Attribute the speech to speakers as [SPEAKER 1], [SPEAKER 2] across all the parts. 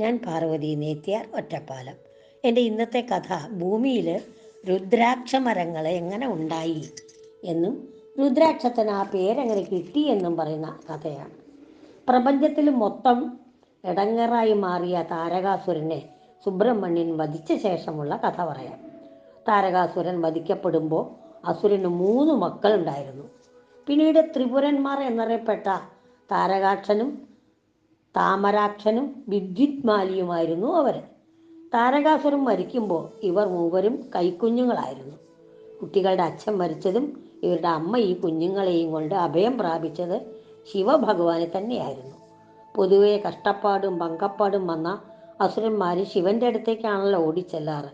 [SPEAKER 1] ഞാൻ പാർവതി നേത്യാർ ഒറ്റപ്പാലം. എന്റെ ഇന്നത്തെ കഥ ഭൂമിയിൽ രുദ്രാക്ഷ മരങ്ങൾ എങ്ങനെ ഉണ്ടായി എന്നും രുദ്രാക്ഷത്തിന് ആ പേരെങ്ങനെ കിട്ടി എന്നും പറയുന്ന കഥയാണ്. പ്രപഞ്ചത്തിൽ മൊത്തം ഇടങ്ങറായി മാറിയ താരകാസുരനെ സുബ്രഹ്മണ്യൻ വധിച്ച ശേഷമുള്ള കഥ പറയാം. താരകാസുരൻ വധിക്കപ്പെടുമ്പോൾ അസുരന് മൂന്ന് മക്കളുണ്ടായിരുന്നു. പിന്നീട് ത്രിപുരന്മാർ എന്നറിയപ്പെട്ട താരകാക്ഷനും താമരാക്ഷനും വിദ്യുത്മാലിയുമായിരുന്നു അവർ. താരകാസുരം മരിക്കുമ്പോൾ ഇവർ മൂവരും കൈക്കുഞ്ഞുങ്ങളായിരുന്നു. കുട്ടികളുടെ അച്ഛൻ മരിച്ചതും ഇവരുടെ അമ്മ ഈ കുഞ്ഞുങ്ങളെയും കൊണ്ട് അഭയം പ്രാപിച്ചത് ശിവഭഗവാനെ തന്നെയായിരുന്നു. പൊതുവെ കഷ്ടപ്പാടും പങ്കപ്പാടും വന്ന അസുരന്മാർ ശിവന്റെ അടുത്തേക്കാണല്ലോ ഓടിച്ചെല്ലാറ്.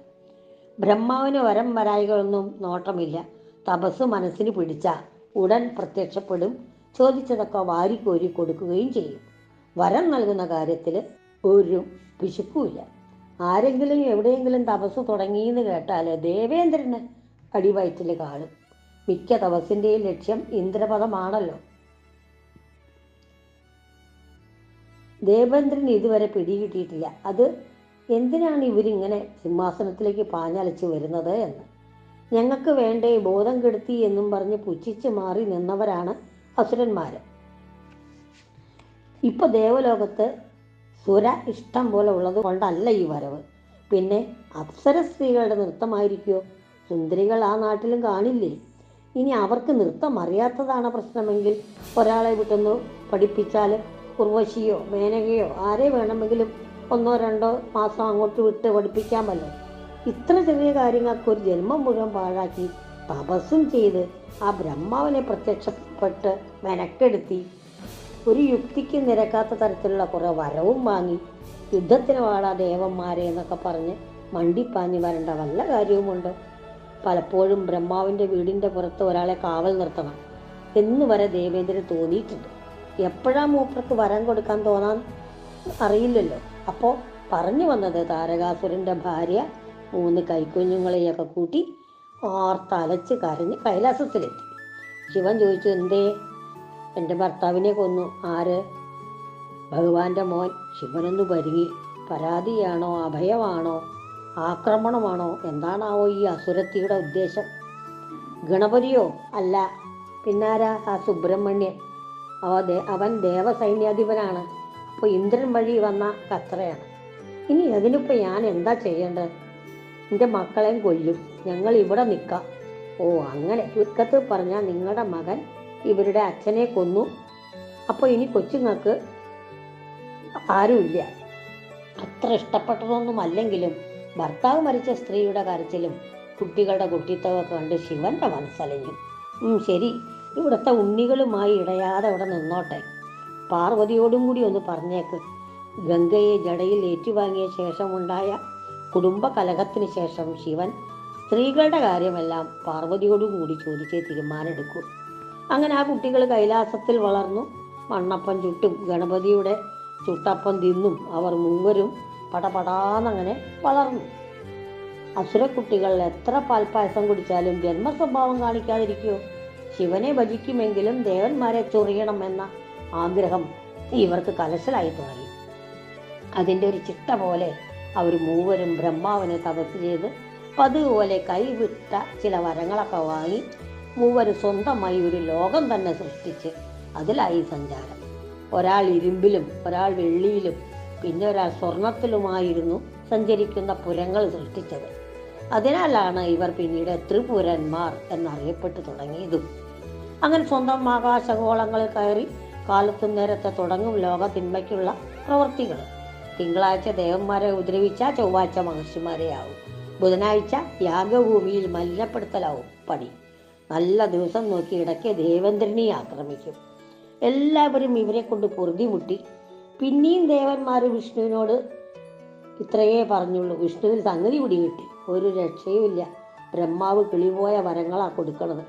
[SPEAKER 1] ബ്രഹ്മാവിന് വരം വരായികളൊന്നും നോട്ടമില്ല. തപസ് മനസ്സിന് പിടിച്ച ഉടൻ പ്രത്യക്ഷപ്പെടും. ചോദിച്ചതൊക്കെ വാരിക്കോരി കൊടുക്കുകയും ചെയ്യും. വരം നൽകുന്ന കാര്യത്തിൽ ഒരു പിശുക്കുമില്ല. ആരെങ്കിലും എവിടെയെങ്കിലും തപസ് തുടങ്ങിയെന്ന് കേട്ടാൽ ദേവേന്ദ്രന് അടിവയറ്റിൽ കാണും. മിക്ക തപസ്സിന്റെയും ലക്ഷ്യം ഇന്ദ്രപദമാണല്ലോ. ദേവേന്ദ്രൻ ഇതുവരെ പിടികിട്ടിയിട്ടില്ല. അത് എന്തിനാണ് ഇവരിങ്ങനെ സിംഹാസനത്തിലേക്ക് പാഞ്ഞലച്ച് വരുന്നത് എന്ന്? ഞങ്ങൾക്ക് വേണ്ടേ ബോധം കെടുത്തി എന്നും പറഞ്ഞ് പുച്ഛിച്ച് മാറി നിന്നവരാണ് അസുരന്മാർ ഇപ്പൊ ദേവലോകത്ത് സുര ഇഷ്ടം പോലെ ഉള്ളത് കൊണ്ടല്ല ഈ വരവ്. പിന്നെ അപ്സര സ്ത്രീകളുടെ നൃത്തമായിരിക്കുമോ സുന്ദരികൾ ആ നാട്ടിലും കാണില്ലേ? ഇനി അവർക്ക് നൃത്തം അറിയാത്തതാണ് പ്രശ്നമെങ്കിൽ ഒരാളെ വിട്ടൊന്ന് പഠിപ്പിച്ചാൽ ഉർവശിയോ മേനകയോ ആരെ വേണമെങ്കിലും ഒന്നോ രണ്ടോ മാസം അങ്ങോട്ട് വിട്ട് പഠിപ്പിക്കാമല്ലോ ഇത്ര ചെറിയ കാര്യങ്ങൾക്ക് ഒരു ജന്മം മുഴുവൻ പാഴാക്കി തപസ്സും ചെയ്ത് ആ ബ്രഹ്മാവിനെ പ്രത്യക്ഷപ്പെട്ട് മെനക്കെടുത്തി ഒരു യുക്തിക്ക് നിരക്കാത്ത തരത്തിലുള്ള കുറേ വരവും വാങ്ങി യുദ്ധത്തിന് വാടാ ദേവന്മാരെ എന്നൊക്കെ പറഞ്ഞ് മണ്ടിപ്പാഞ്ഞ് വരേണ്ട വല്ല കാര്യവുമുണ്ടോ. പലപ്പോഴും ബ്രഹ്മാവിന്റെ വീടിന്റെ പുറത്ത് ഒരാളെ കാവൽ നിർത്തണം എന്ന് വരെ ദേവേന്ദ്രൻ തോന്നിയിട്ടുണ്ട്. എപ്പോഴാ മൂപ്പർക്ക് വരം കൊടുക്കാൻ തോന്നാൻ അറിയില്ലല്ലോ. അപ്പോൾ പറഞ്ഞു വന്നത് താരകാസുരന്റെ ഭാര്യ മൂന്ന് കൈക്കുഞ്ഞുങ്ങളെയൊക്കെ കൂട്ടി ആർത്തലച്ച് കരഞ്ഞ് കൈലാസത്തിലെത്തി. ശിവൻ ചോദിച്ചു എന്തേ എന്റെ ഭർത്താവിനെ കൊന്നു. ആര്? ഭഗവാന്റെ മോൻ ശിവനെന്നു പരുങ്ങി. പരാതിയാണോ? അഭയമാണോ? ആക്രമണമാണോ? എന്താണാവോ ഈ അസുരത്തിയുടെ ഉദ്ദേശം? ഗണപതിയോ? അല്ല. പിന്നാരാ ആ സുബ്രഹ്മണ്യൻ? അവ അവൻ ദേവസൈന്യാധിപനാണ്. അപ്പോൾ ഇന്ദ്രൻ വഴി വന്ന കത്രയാണ്. ഇനി അതിനിപ്പോൾ ഞാൻ എന്താ ചെയ്യേണ്ടത്? എന്റെ മക്കളെയും കൊല്ലും. ഞങ്ങൾ ഇവിടെ നിൽക്കാം. ഓ അങ്ങനെ ചുരുക്കത്തിൽ പറഞ്ഞാൽ നിങ്ങളുടെ മകൻ ഇവരുടെ അച്ഛനെ കൊന്നു. അപ്പോൾ ഇനി കൊച്ചുങ്ങൾക്ക് ആരുമില്ല. അത്ര ഇഷ്ടപ്പെട്ടതൊന്നും അല്ലെങ്കിലും ഭർത്താവ് മരിച്ച സ്ത്രീയുടെ കരച്ചിലും കുട്ടികളുടെ കുട്ടിത്തമൊക്കെ കണ്ട് ശിവന്റെ മനസ്സലഞ്ഞു ശരി. ഇവിടുത്തെ ഉണ്ണികളുമായി ഇടയാതെ അവിടെ നിന്നോട്ടെ. പാർവതിയോടും കൂടി ഒന്ന് പറഞ്ഞേക്ക്. ഗംഗയെ ജടയിൽ ഏറ്റുവാങ്ങിയ ശേഷമുണ്ടായ കുടുംബ കലഹത്തിന് ശേഷം ശിവൻ സ്ത്രീകളുടെ കാര്യമെല്ലാം പാർവതിയോടും കൂടി ചോദിച്ചേ തീരുമാനമെടുക്കൂ. അങ്ങനെ ആ കുട്ടികൾ കൈലാസത്തിൽ വളർന്നു. മണ്ണപ്പം ചുട്ടും ഗണപതിയുടെ ചുട്ടപ്പം തിന്നും അവർ മൂവരും പടപടാന്നങ്ങനെ വളർന്നു. അസുരക്കുട്ടികൾ എത്ര പാൽപ്പായസം കുടിച്ചാലും ജന്മസ്വഭാവം കാണിക്കാതിരിക്കുമോ ശിവനെ ഭജിക്കുമെങ്കിലും ദേവന്മാരെ ചൊറിയണമെന്ന ആഗ്രഹം ഇവർക്ക് കലശലായി തുടങ്ങി. അതിന്റെ ഒരു ചിട്ട പോലെ അവർ മൂവരും ബ്രഹ്മാവിനെ തപസ് ചെയ്ത് പതുപോലെ കൈവിട്ട ചില വരങ്ങളൊക്കെ വാങ്ങി മൂവർ സ്വന്തമായി ഒരു ലോകം തന്നെ സൃഷ്ടിച്ച് അതിലായി സഞ്ചാരം. ഒരാൾ ഇരുമ്പിലും ഒരാൾ വെള്ളിയിലും പിന്നെ ഒരാൾ സ്വർണത്തിലുമായിരുന്നു സഞ്ചരിക്കുന്ന പുരങ്ങൾ സൃഷ്ടിച്ചത്. അതിനാലാണ് ഇവർ പിന്നീട് ത്രിപുരന്മാർ എന്നറിയപ്പെട്ടു തുടങ്ങിയതും. അങ്ങനെ സ്വന്തം ആകാശഗോളങ്ങളിൽ കയറി കാലത്തും നേരത്തെ തുടങ്ങും ലോകത്തിന്മയ്ക്കുള്ള പ്രവൃത്തികൾ. തിങ്കളാഴ്ച ദേവന്മാരെ ഉപദ്രവിച്ച ചൊവ്വാഴ്ച മഹർഷിമാരെയാവും. ബുധനാഴ്ച യാഗഭൂമിയിൽ മലിനപ്പെടുത്തലാവും പണി. നല്ല ദിവസം നോക്കി ഇടയ്ക്ക് ദേവേന്ദ്രനെ ആക്രമിക്കും. എല്ലാവരും ഇവരെ കൊണ്ട് പൊറുതിമുട്ടി പിന്നെയും ദേവന്മാർ വിഷ്ണുവിനോട് ഇത്രയേ പറഞ്ഞുള്ളൂ. വിഷ്ണുവിന് സംഗതി പിടികിട്ടി. ഒരു രക്ഷയുമില്ല ബ്രഹ്മാവ് കിളിപോയ വരങ്ങളാണ് കൊടുക്കണത്.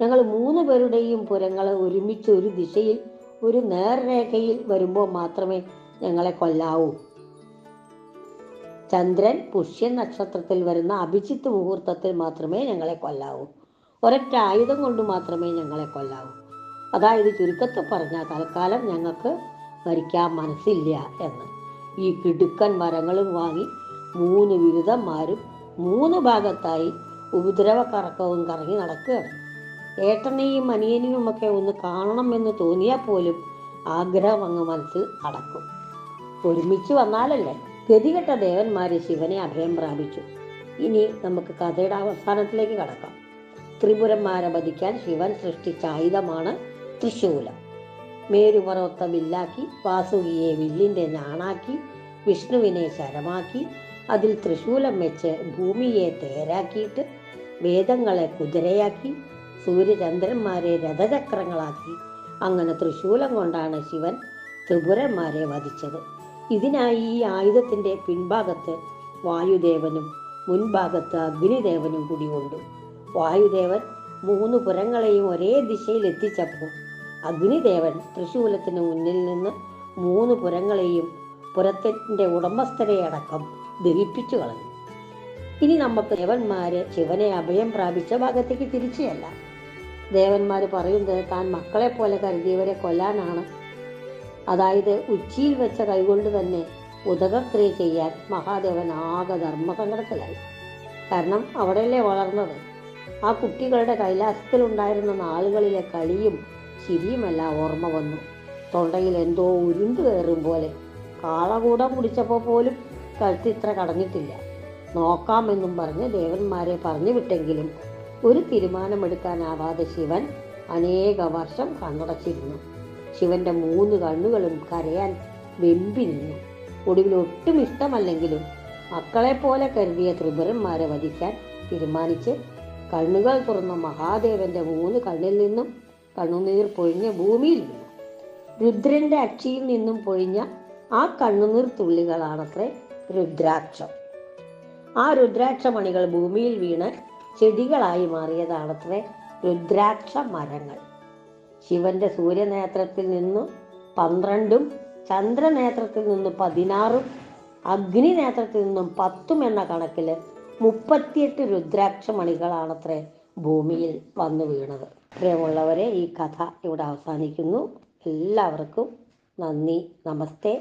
[SPEAKER 1] ഞങ്ങൾ മൂന്ന് പേരുടെയും പുരങ്ങൾ ഒരുമിച്ച് ഒരു ദിശയിൽ ഒരു നേർരേഖയിൽ വരുമ്പോൾ മാത്രമേ ഞങ്ങളെ കൊല്ലാവൂ. ചന്ദ്രൻ പുഷ്യ നക്ഷത്രത്തിൽ വരുന്ന അഭിജിത്ത് മുഹൂർത്തത്തിൽ മാത്രമേ ഞങ്ങളെ കൊല്ലാവൂ. ഒരൊറ്റ ആയുധം കൊണ്ട് മാത്രമേ ഞങ്ങളെ കൊല്ലാവൂ. അതായത് ചുരുക്കത്തിൽ പറഞ്ഞാൽ തൽക്കാലം ഞങ്ങൾക്ക് മരിക്കാൻ മനസ്സില്ല എന്ന്. ഈ കിടുക്കൻ മരങ്ങളും വാങ്ങി മൂന്ന് ബിരുദന്മാരും മൂന്ന് ഭാഗത്തായി ഉപദ്രവക്കറക്കവും കറങ്ങി നടക്കുകയാണ്. ഏട്ടനെയും അനിയനെയും ഒക്കെ ഒന്ന് കാണണമെന്ന് തോന്നിയാൽ പോലും ആഗ്രഹം അങ്ങ് മനസ്സിൽ അടക്കും. ഒരുമിച്ച് വന്നാലല്ലേ ഗതികെട്ട ദേവന്മാരെ ശിവനെ അഭയം പ്രാപിച്ചു. ഇനി നമുക്ക് കഥയുടെ അവസാനത്തിലേക്ക് കടക്കാം. ത്രിപുരന്മാരെ വധിക്കാൻ ശിവൻ സൃഷ്ടിച്ച ആയുധമാണ് തൃശൂലം. മേരുപർവത്തെ വില്ലാക്കി വാസുകിയെ വില്ലിന്റെ ഞാണാക്കി വിഷ്ണുവിനെ ശരമാക്കി അതിൽ തൃശൂലം വെച്ച് ഭൂമിയെ തേരാക്കിയിട്ട് വേദങ്ങളെ കുതിരയാക്കി സൂര്യചന്ദ്രന്മാരെ രഥചക്രങ്ങളാക്കി. അങ്ങനെ തൃശൂലം കൊണ്ടാണ് ശിവൻ ത്രിപുരന്മാരെ വധിച്ചത്. ഇതിനായി ഈ ആയുധത്തിന്റെ പിൻഭാഗത്ത് വായുദേവനും മുൻഭാഗത്ത് അഗ്നിദേവനും കുടികൊണ്ടു വായുദേവൻ മൂന്ന് പുരങ്ങളെയും ഒരേ ദിശയിൽ എത്തിച്ചപ്പോൾ അഗ്നിദേവൻ തൃശൂലത്തിന് മുന്നിൽ നിന്ന് മൂന്ന് പുരങ്ങളെയും പുരത്തിന്റെ ഉടമസ്ഥരെ അടക്കം ദഹിപ്പിച്ചു കളഞ്ഞു. ഇനി നമുക്ക് ദേവന്മാര് ശിവനെ അഭയം പ്രാപിച്ച ഭാഗത്തേക്ക് തിരിച്ചല്ല ദേവന്മാർ പറയുന്നത് താൻ മക്കളെ പോലെ കരുതിയവരെ കൊല്ലാനാണ്. അതായത് ഉച്ചിയിൽ വെച്ച കൈകൊണ്ട് തന്നെ ഉദകക്രിയ ചെയ്യാൻ മഹാദേവൻ ആകെ ധർമ്മസങ്കടത്തിലായി. കാരണം അവിടെയല്ലേ വളർന്നത്? ആ കുട്ടികളുടെ കൈലാസത്തിലുണ്ടായിരുന്ന നാളുകളിലെ കളിയും ചിരിയുമെല്ലാം ഓർമ്മ വന്നു. തൊണ്ടയിൽ എന്തോ ഉരുണ്ടു കയറും പോലെ. കാളകൂടം കുടിച്ചപ്പോൾ പോലും കഴുത്തിത്ര കടഞ്ഞിട്ടില്ല നോക്കാമെന്നും പറഞ്ഞ് ദേവന്മാരെ പറഞ്ഞു വിട്ടെങ്കിലും ഒരു തീരുമാനമെടുക്കാനാവാതെ ശിവൻ അനേക വർഷം കണ്ണടച്ചിരുന്നു. ശിവന്റെ മൂന്ന് കണ്ണുകളും കരയാൻ വെമ്പി നിന്നു. ഒടുവിൽ ഒട്ടും ഇഷ്ടമല്ലെങ്കിലും മക്കളെ പോലെ കരുതിയ ത്രിപുരന്മാരെ വധിക്കാൻ തീരുമാനിച്ച് കണ്ണുകൾ തുറന്ന മഹാദേവന്റെ മൂന്ന് കണ്ണിൽ നിന്നും കണ്ണുനീർ പൊഴിഞ്ഞ് ഭൂമിയിൽ വീണു. രുദ്രന്റെ അക്ഷിയിൽ നിന്നും പൊഴിഞ്ഞ ആ കണ്ണുനീർ തുള്ളികളാണത്രേ രുദ്രാക്ഷം. ആ രുദ്രാക്ഷമണികൾ ഭൂമിയിൽ വീണ് ചെടികളായി മാറിയതാണത്രേ രുദ്രാക്ഷ മരങ്ങൾ. ശിവന്റെ സൂര്യനേത്രത്തിൽ നിന്നും പന്ത്രണ്ടും ചന്ദ്രനേത്രത്തിൽ നിന്നും പതിനാറും അഗ്നിനേത്രത്തിൽ നിന്നും പത്തും എന്ന കണക്കിൽ മുപ്പത്തിയെട്ട് രുദ്രാക്ഷമണികളാണത്രേ ഭൂമിയിൽ വന്നു വീണത്. പ്രിയമുള്ളവരെ ഈ കഥ ഇവിടെ അവസാനിക്കുന്നു. എല്ലാവർക്കും നന്ദി. നമസ്തേ.